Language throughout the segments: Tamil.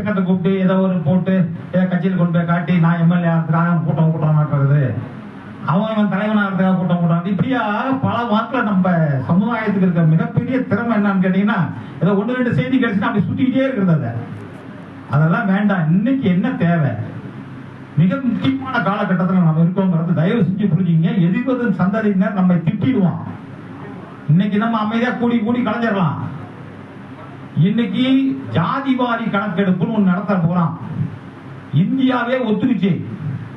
சங்கத்தை கூப்பிட்டு ஏதோ ஒரு போட்டு ஏதோ கட்சியில் கொண்டு போய் காட்டி நான் எம்எல்ஏ ஆகிறதுக்காக கூட்டம் கூட்டம் நடக்கிறது அவன் அவன் தலைவனாக இருக்கிறதா கூட்டம் கூட்டம். இப்படியா பல வாக்கில் நம்ம சமுதாயத்துக்கு இருக்க மிகப்பெரிய திறமை என்னன்னு கேட்டீங்கன்னா ஏதோ ஒன்று ரெண்டு செய்தி கிடைச்சுன்னா அப்படி சுட்டிக்கிட்டே இருக்கிறது அதை. அதெல்லாம் வேண்டாம். இன்னைக்கு என்ன தேவை? மிக முக்கியமான காலகட்டத்தில் நம்ம இருக்கோங்கிறது தயவு செஞ்சு புரிஞ்சுங்க எதிர்வது சந்ததியினர் நம்மை திட்டிடுவான். இன்னைக்கு நம்ம அமைதியாக கூடி கூடி கலைஞ்சிடலாம் இன்னைக்கு ஜாதிவாரி கணக்கெடுப்புன்னு ஒன்று நடத்த போறான். இந்தியாவே ஒத்துக்குச்சு.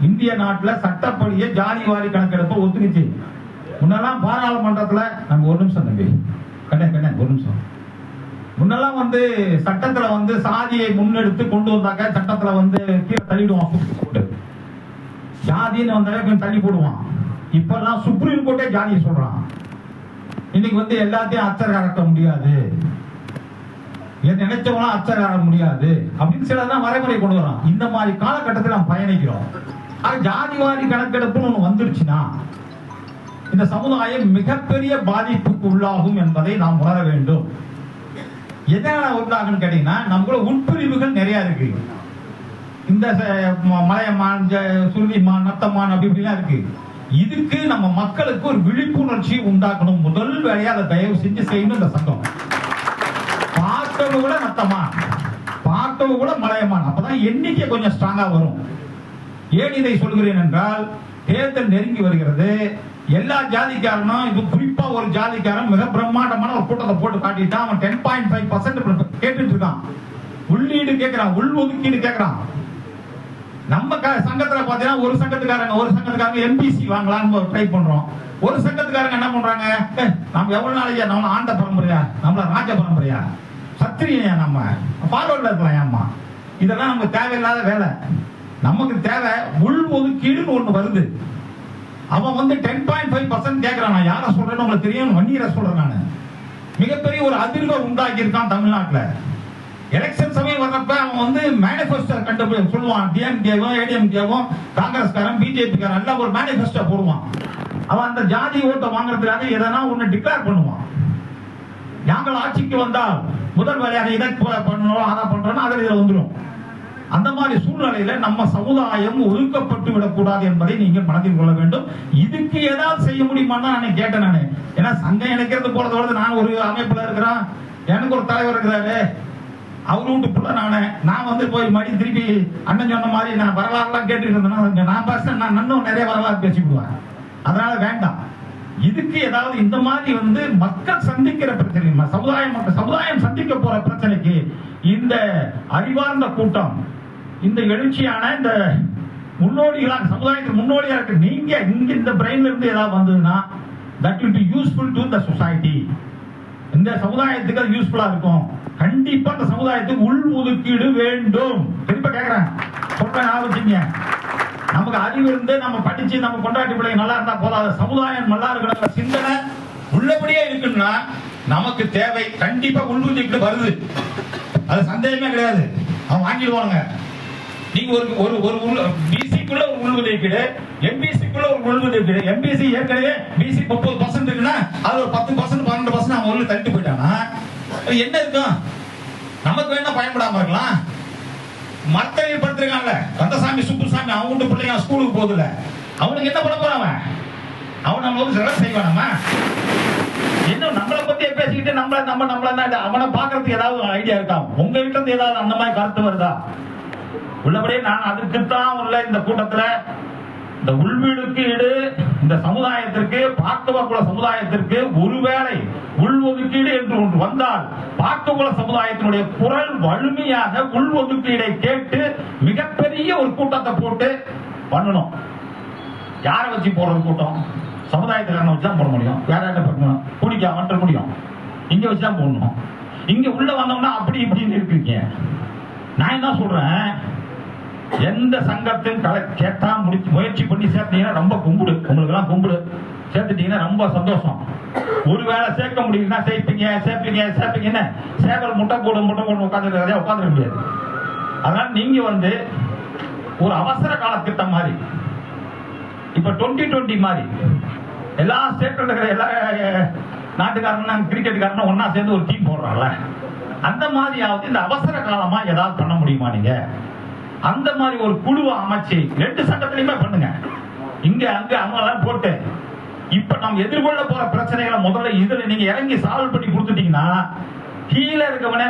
இந்திய நாட்டில் சட்டப்படியே ஜாதிவாரி கணக்கெடுப்பு ஒத்துக்குச்சு. முன்னெல்லாம் பாராளுமன்றத்தில் நம்ம ஒரு நிமிஷம் தம்பி. கண்ணே கண்ணே ஒரு நிமிஷம். முன்னெல்லாம் வந்து சட்டத்துல வந்து சாதியை முன்னெடுத்து கொண்டு வந்தாக்க சட்டத்துல வந்து கீழே தள்ளிடுவான் கோர்ட்டு. ஜாதின்னு வந்தாலே கொஞ்சம் தள்ளி போடுவான். இப்பெல்லாம் சுப்ரீம் கோர்ட்டே ஜாதியை சொல்றான். இன்னைக்கு வந்து எல்லாத்தையும் அச்சர் கறக்க முடியாது. என் நினைச்சவங்களாம் அச்சர் முடியாது. அப்படின்னு சிலதான் வரைமுறை கொண்டு வரோம் இந்த மாதிரி காலகட்டத்தில் நாம் பயணிக்கிறோம். ஆனா ஜாதிவாதி கணக்கெடுப்புன்னு ஒண்ணு வந்துருச்சுன்னா இந்த சமுதாயம் மிகப்பெரிய பாதிப்புக்கு உள்ளாகும் என்பதை நாம் உணர வேண்டும். எதனால உண்டாகும் கேட்டீங்கன்னா நமக்குள்ள உட்பிரிவுகள் நிறைய இருக்கு. இந்த ச- ம- மலையமான் சுருதிமான் நத்தமான் அப்படி இப்படிலாம் இருக்கு. இதுக்கு நம்ம மக்களுக்கு ஒரு விழிப்புணர்ச்சி உண்டாக்கணும். முதல் வேலையை அதை தயவு செஞ்சு செய்யணும் இந்த சங்கம். பார்த்தவங்க கூட நத்தமா பார்த்தவங்க கூட மலையமான் அப்பதான் எண்ணிக்கை கொஞ்சம் ஸ்ட்ராங்கா வரும். ஏன் இதை சொல்கிறேன் என்றால் தேர்தல் நெருங்கி வருகிறது. எல்லா ஜாதிக்காரனும் இது குறிப்பா ஒரு ஜாதிக்காரன் மிக பிரம்மாண்டமான ஒரு கூட்டத்தை போட்டு காட்டிட்டான். அவன் டென் பாயிண்ட் ஃபைவ் பர்சன்ட் கேட்டுட்டு இருக்கான் உள்ளீடு கேட்கிறான் உள் ஒதுக்கீடு கேட்கிறான் நம்ம க- சங்கத்துல பாத்தீங்கன்னா ஒரு சங்கத்துக்காரங்க ஒரு சங்கத்துக்காரங்க எம்பிசி வாங்கலாம்னு ட்ரை பண்றோம். ஒரு சங்கத்துக்காரங்க என்ன பண்றாங்க? நம்ம எவ்வளவு நாளைக்கு நம்ம ஆண்ட பரம்பரையா? நம்மள ராஜ பரம்பரையா? சத்திரியா நம்ம ஃபார்வர்ட்ல இருக்கலாம் ஏம்மா இதெல்லாம் நமக்கு தேவையில்லாத வேலை. நமக்கு தேவை உள் ஒதுக்கீடுன்னு ஒன்று வருது. அவன் வந்து டென் பாயிண்ட் ஃபைவ் பர்சன்ட் கேட்கறான் நான் யாரை சொல்றேன்னு உங்களுக்கு தெரியும்? வன்னியரை சொல்றேன் நான். மிகப்பெரிய ஒரு அதிர்வை உண்டாக்கி இருக்கான் தமிழ்நாட்டில். எலெக்ஷன் சமயம் வர்றப்ப அவன் வந்து மேனிஃபெஸ்டோ கண்டு சொல்லுவான். டிஎம்கேவும் ஏடிஎம்கேவும் காங்கிரஸ்காரன் பிஜேபிக்காரன் எல்லாம் ஒரு மேனிஃபெஸ்டோ போடுவான். அவன் அந்த ஜாதி ஓட்டை வாங்குறதுக்காக எதனா ஒன்று டிக்ளேர் பண்ணுவான். நாங்கள் ஆட்சிக்கு வந்தால் முதல் வேலையாக இதை பண்ணணும் அதை பண்றோம் அதில் இதில் வந்துடும் அந்த மாதிரி சூழ்நிலையில நம்ம சமுதாயம் ஒதுக்கப்பட்டு விடக்கூடாது என்பதை நீங்கள் மனதில் கொள்ள வேண்டும். இதுக்கு ஏதாவது செய்ய முடியுமான்னு தான் நான் கேட்டேன் நான். ஏன்னா சங்கம் இணைக்கிறது போறது வருது நான் ஒரு அமைப்புல இருக்கிறேன். எனக்கு ஒரு தலைவர் இருக்கிறாரு. அவரு வீட்டு புள்ள நானே. நான் வந்து போய் மறுபடியும் திருப்பி அண்ணன் சொன்ன மாதிரி நான் வரலாறுலாம் கேட்டுட்டு இருந்தேன்னா நான் பேசுறேன். நான் இன்னும் நிறைய வரலாறு பேசிவிடுவேன் அதனால வேண்டாம். இதுக்கு ஏதாவது இந்த மாதிரி வந்து மக்கள் சந்திக்கிற பிரச்சனை சமுதாயம் சமுதாயம் சந்திக்க போற பிரச்சனைக்கு இந்த அறிவார்ந்த கூட்டம் இந்த எழுச்சியான இந்த முன்னோடிகளாக சமுதாயத்துக்கு முன்னோடியா இருக்கு நீங்க இங்க இந்த பிரெயின்ல இருந்து ஏதாவது வந்ததுன்னா that will be useful to the society இந்த சமுதாயத்துக்கு அது யூஸ்ஃபுல்லா இருக்கும். கண்டிப்பா அந்த சமுதாயத்துக்கு உள் ஒதுக்கீடு வேண்டும். திரும்ப கேக்குறேன். சொல்றேன் ஆலோசிங்க. நமக்கு அறிவு இருந்து நம்ம படிச்சு நம்ம கொண்டாட்டி பிள்ளைங்க நல்லா இருந்தா போதாது சமுதாயம் நல்லா இருக்கிற சிந்தனை உள்ளபடியே இருக்குன்னா நமக்கு தேவை கண்டிப்பா உள் வருது. அது சந்தேகமே கிடையாது. அவன் வாங்கிடுவாங்க நீங்க ஒரு ஒரு ஒரு உள் பிசிக்குள்ள ஒரு உள்ஒதுக்கீடு எம்பிசிக்குள்ள ஒரு உள்ஒதுக்கீடு எம்பிசி ஏற்கனவே பிசி முப்பது பர்சன்ட் இருக்குன்னா அது ஒரு பத்து பர்சன்ட் பன்னெண்டு பர்சன்ட் அவன் உள்ள தள்ளிட்டு போயிட்டானா என்ன இருக்கும்? நமக்கு வேணா பயன்படாம இருக்கலாம். மரத்தறிவு படுத்திருக்கான்ல. கந்தசாமி சுப்புசாமி அவன் வீட்டு பிள்ளைங்க ஸ்கூலுக்கு போகுதுல அவனுக்கு என்ன பண்ண போறான் அவன்? அவன் நம்ம வந்து சிறப்பு செய்வானாமா இன்னும் நம்மளை பத்தியே பேசிக்கிட்டு நம்மள நம்ம நம்மள என்ன அவனை பாக்குறதுக்கு ஏதாவது ஐடியா இருக்கா? உங்ககிட்ட இருந்து ஏதாவது அந்த மாதிரி கருத்து வருதா? உள்ளபடியே நான் அதுக்குத்தான் உள்ள இந்த கூட்டத்துல இந்த உள்வீடுக்கீடு இந்த சமுதாயத்திற்கு பாக்கவர்குல சமுதாயத்திற்கு ஒருவேளை உள்ஒதுக்கீடு என்று ஒன்று வந்தால் பாக்குவகுல சமுதாயத்தினுடைய குரல் வலிமையாக உள்ஒதுக்கீடை கேட்டு மிகப்பெரிய ஒரு கூட்டத்தை போட்டு பண்ணணும். யாரை வச்சு போடுறது கூட்டம்? சமுதாயத்துக்காரனை வச்சு தான் போட முடியும். வேற யார்ட்ட பண்ணணும்? குடிக்க வந்துட முடியும் இங்க வச்சு தான் போடணும். இங்க உள்ள வந்தோம்னா அப்படி இப்படின்னு இருக்கீங்க நான் என்ன சொல்றேன்? எந்த சங்கத்தையும் கல கேட்டா முடிச்சு முயற்சி பண்ணி சேர்த்தீங்கன்னா ரொம்ப கும்பிடு. உங்களுக்கு எல்லாம் கும்பிடு. சேர்த்துட்டீங்கன்னா ரொம்ப சந்தோஷம். ஒருவேளை சேர்க்க முடியும்னா சேர்ப்பீங்க சேர்ப்பீங்க சேர்ப்பீங்கன்னு சேவல் முட்டை போடு முட்டை போடு உட்காந்துருக்கிறதே உட்காந்துருக்க முடியாது. அதனால நீங்க வந்து ஒரு அவசர கால மாதிரி இப்ப டுவெண்ட்டி டுவெண்ட்டி மாதிரி எல்லா ஸ்டேட்ல இருக்கிற எல்லா அஹ், நாட்டுக்காரனும் கிரிக்கெட்டுக்காரனும் ஒண்ணா சேர்ந்து ஒரு டீம் போடுறாங்கல்ல. அந்த மாதிரியாவது இந்த அவசர காலமா ஏதாவது பண்ண முடியுமா நீங்க? அந்த மாதிரி ஒரு குழுவை அமைச்சு ரெண்டு சட்டத்திலையுமே பண்ணுங்க. இங்க அங்க அவங்கெல்லாம் போட்டு. இப்ப நாம் எதிர்கொள்ள போற பிரச்சனைகளை முதல்ல இதுல நீங்க இறங்கி சால்வ் பண்ணி கொடுத்துட்டீங்கன்னா கீழே இருக்கவனே